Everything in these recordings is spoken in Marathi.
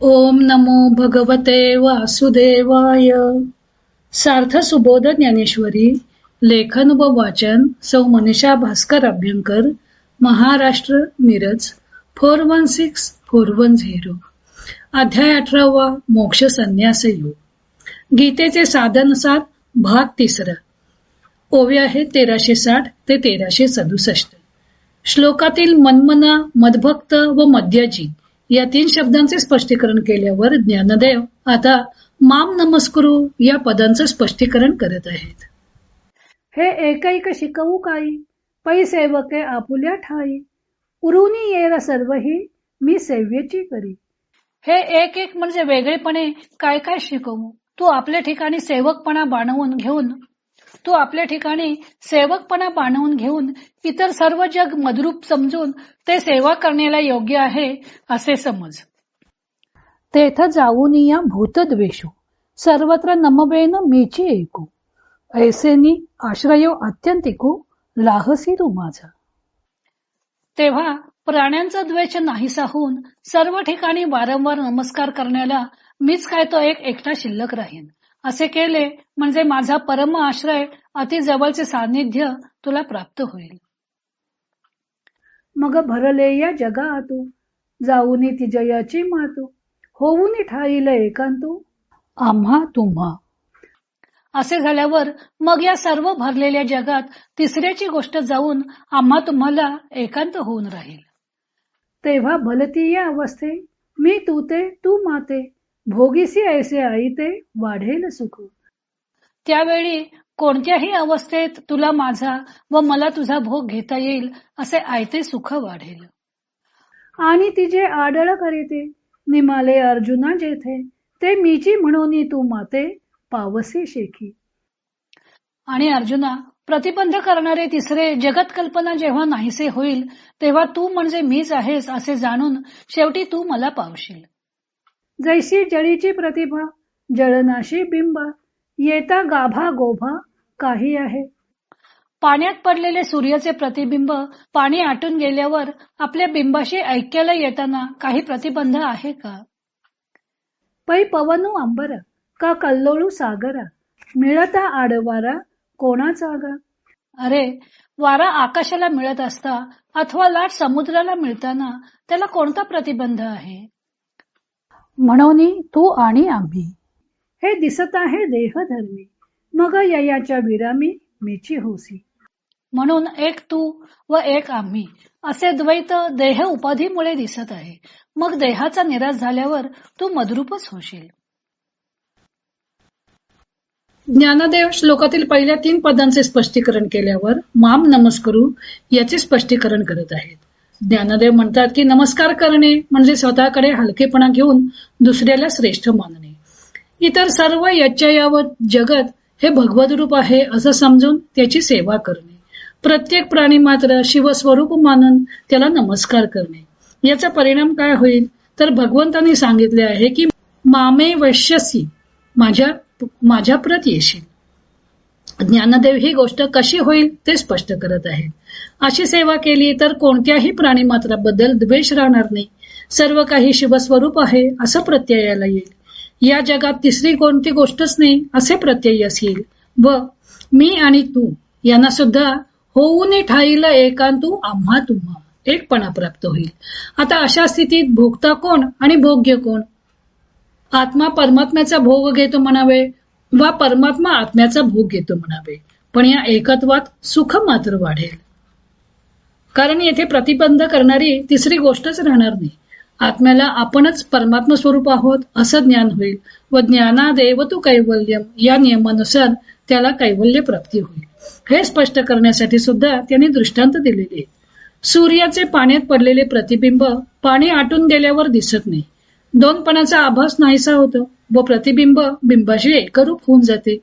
ओम नमो भगवते वासुदेवाय. सार्थ सुबोध ज्ञानेश्वरी लेखन व वाचन सौ Manisha Bhaskar Abhyankar Maharashtra Miraj four one six four one zero अध्याय अठरावा मोक्ष संन्यास योग. गीतेचे साधनसार भाग तिसरा. ओवे आहे तेराशे साठ ते तेराशे सदुसष्ट. श्लोकातील मनमना मदभक्त व मद्याजी या तीन शब्दांचे स्पष्टीकरण केल्यावर ज्ञानदेव आता माम नमस्कुरू या पदांचं स्पष्टीकरण करत आहेत. हे एकैक शिकवू काही पै सेवके आपुल्या ठाई उरुनी येर सर्वही मी सेव्यची करी. हे एक एक म्हणजे वेगळेपणे काय काय शिकवू? तू आपल्या ठिकाणी सेवकपणा बाणवून घेऊन तू आपल्या ठिकाणी सेवकपणा बांधवून घेऊन इतर सर्व जग मदरूप समजून ते सेवा करण्याला योग्य आहे असे समज. तेथ जाऊन या भूतद्वेषू. सर्वत्र नमबेन मीची ऐकू. ऐसेनी आश्रयो अत्यंतिकू लाहसी तू माझा. तेव्हा प्राण्यांचा द्वेष नाहीसा होऊन सर्व ठिकाणी वारंवार नमस्कार करण्याला मीच काय तो एक एकटा शिल्लक राहीन. असे केले म्हणजे माझा परम आश्रय अति जवळचे सान्निध्य तुला प्राप्त होईल. मग भरले या जगा आतू जाऊनी ती जयाची मातू होऊनी ठाईल एकांतू. आम्हा तुम्हा. असे झाल्यावर मग या सर्व भरलेल्या जगात तिसऱ्याची गोष्ट जाऊन आम्हा तुम्हाला एकांत होऊन राहील. तेव्हा भलती या अवस्थे मी तू ते तू माते. भोगीसी ऐसे आई ते वाढेल सुख. त्यावेळी कोणत्याही अवस्थेत तुला माझा व मला तुझा भोग घेता येईल असे आयते सुख वाढेल. आणि तिचे आडळ करीते निमाले अर्जुना जेथे ते मीची म्हणून तू माते पावसी शेखी. आणि अर्जुना प्रतिबंध करणारे तिसरे जगत कल्पना जेव्हा नाहीसे होईल तेव्हा तू म्हणजे मीच आहेस असे जाणून शेवटी तू मला पावशील. जैसी जळीची प्रतिभा जळनाशी बिंबा येता गाभा गोभा काही आहे. पाण्यात पडलेले सूर्याचे प्रतिबिंब पाणी आटून गेल्यावर आपल्या बिंबाशी ऐक्याला येताना काही प्रतिबंध आहे का? पै पवनू अंबरा का कल्लोळू सागरा मिळता आडवारा कोणाचा गा अरे वारा आकाशाला मिळत असता अथवा लाट समुद्राला मिळताना त्याला कोणता प्रतिबंध आहे? म्हणून तू आणि आम्ही. हे दिसत आहे देहधर्मी. मग ययाच्या विरामी मीची होसी. म्हणून एक तू व एक आम्ही. असे द्वैत देह उपाधीमुळे दिसत आहे. मग देहाचा निराश झाल्यावर तू मदरूपच होशील. ज्ञानदेव श्लोकातील पहिल्या तीन पदांचे स्पष्टीकरण केल्यावर माम नमस्करू याचे स्पष्टीकरण करत आहेत. ज्ञानदेव म्हणतात की नमस्कार करणे म्हणजे स्वतःकडे हलकेपणा घेऊन दुसऱ्याला श्रेष्ठ मानणे. इतर सर्व याच्यावत जगत हे भगवत रूप आहे असं समजून त्याची सेवा करणे. प्रत्येक प्राणी मात्र शिवस्वरूप मानून त्याला नमस्कार करणे. याचा परिणाम काय होईल? तर भगवंतांनी सांगितले आहे की मामे वैश्यसी माझ्या माझ्या प्रत येशील. ज्ञानदेव ही गोष्ट कशी होईल ते स्पष्ट करत आहेत. अशी सेवा केली तर कोणत्याही प्राणी मात्राबद्दल द्वेष राहणार नाही. सर्व काही शिवस्वरूप आहे असं प्रत्ययाला येईल. या जगात तिसरी कोणती गोष्टच नाही असे प्रत्यय येईल. व मी आणि तू यांना सुद्धा होऊन ठाईला एकांतू आम्हा तुम्हा. एकपणा प्राप्त होईल. आता अशा स्थितीत भोगता कोण आणि भोग्य कोण? आत्मा परमात्म्याचा भोग घेतो म्हणावे वा परमात्मा आत्म्याचा भोग घेतो म्हणावे. पण या एकत्वात सुख मात्र वाढेल. कारण येथे प्रतिबंध करणारी तिसरी गोष्टच राहणार नाही. आत्म्याला आपणच परमात्मा स्वरूप आहोत असं ज्ञान होईल व ज्ञानादेव तू कैवल्यम या नियमानुसार त्याला कैवल्य प्राप्ती होईल. हे स्पष्ट करण्यासाठी सुद्धा त्यांनी दृष्टांत दिलेले आहेत. सूर्याचे पाण्यात पडलेले प्रतिबिंब पाणी आटून गेल्यावर दिसत नाही. दोनपणाचा आभास नाहीसा होतो. व प्रतिबिंब बिंबाशी एकरूप होऊन जाते.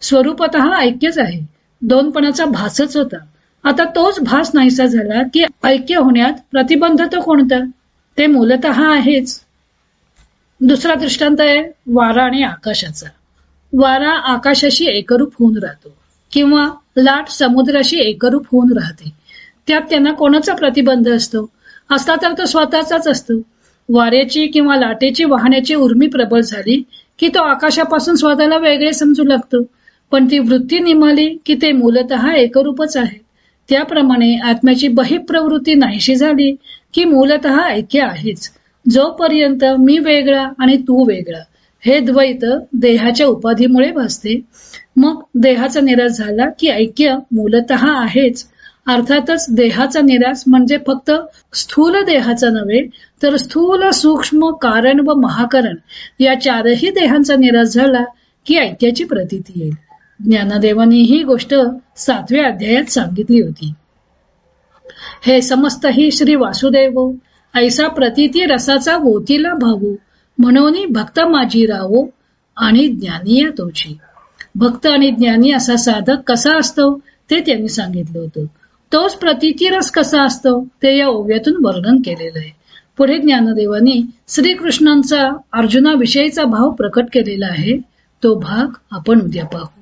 स्वरूपत ऐक्यच आहे. दोनपणाचा भासच होता. आता तोच भास नाहीसा झाला की ऐक्य होण्यात प्रतिबंध तो कोणता? ते मूलत आहेच. दुसरा दृष्टांत आहे वारा आणि आकाशाचा. वारा आकाशाशी एकरूप होऊन राहतो किंवा लाट समुद्राशी एकरूप होऊन राहते. त्यात त्यांना कोणाचा प्रतिबंध असतो? असता तर तो स्वतःचाच असतो. वाऱ्याची किंवा लाटेची वाहण्याची उर्मी प्रबळ झाली की तो आकाशापासून स्वतःला वेगळे समजू लागतो. पण ती वृत्ती निमाली की ते मूलत एकरूपच आहे. त्याप्रमाणे आत्म्याची बहिप्रवृत्ती नाहीशी झाली की मूलत ऐक्य आहेच. जोपर्यंत मी वेगळा आणि तू वेगळा हे द्वैत देहाच्या उपाधीमुळे भासते. मग देहाचा निराश झाला की ऐक्य मूलत आहेच. अर्थातच देहाचा निराश म्हणजे फक्त स्थूल देहाचा नव्हे तर स्थूल सूक्ष्म कारण व महाकरण या चारही देहांचा निराश झाला की ऐक्याची प्रतीती येईल. ज्ञानदेवानी ही गोष्ट सातव्या अध्यायात सांगितली होती. हे समस्त ही श्री वासुदेव ऐसा प्रतीती रसाचा वोतीला भावू म्हणून भक्त माझी रावो आणि ज्ञानी या तोची. भक्त आणि ज्ञानी असा साधक कसा असतो ते त्यांनी सांगितलं होतं. तोच प्रतीती रस कसा असतो ते या ओव्यातून वर्णन केलेलं आहे. पुढे ज्ञानदेवांनी श्रीकृष्णांचा अर्जुनाविषयीचा भाव प्रकट केलेला आहे. तो भाग आपण उद्या पाहू.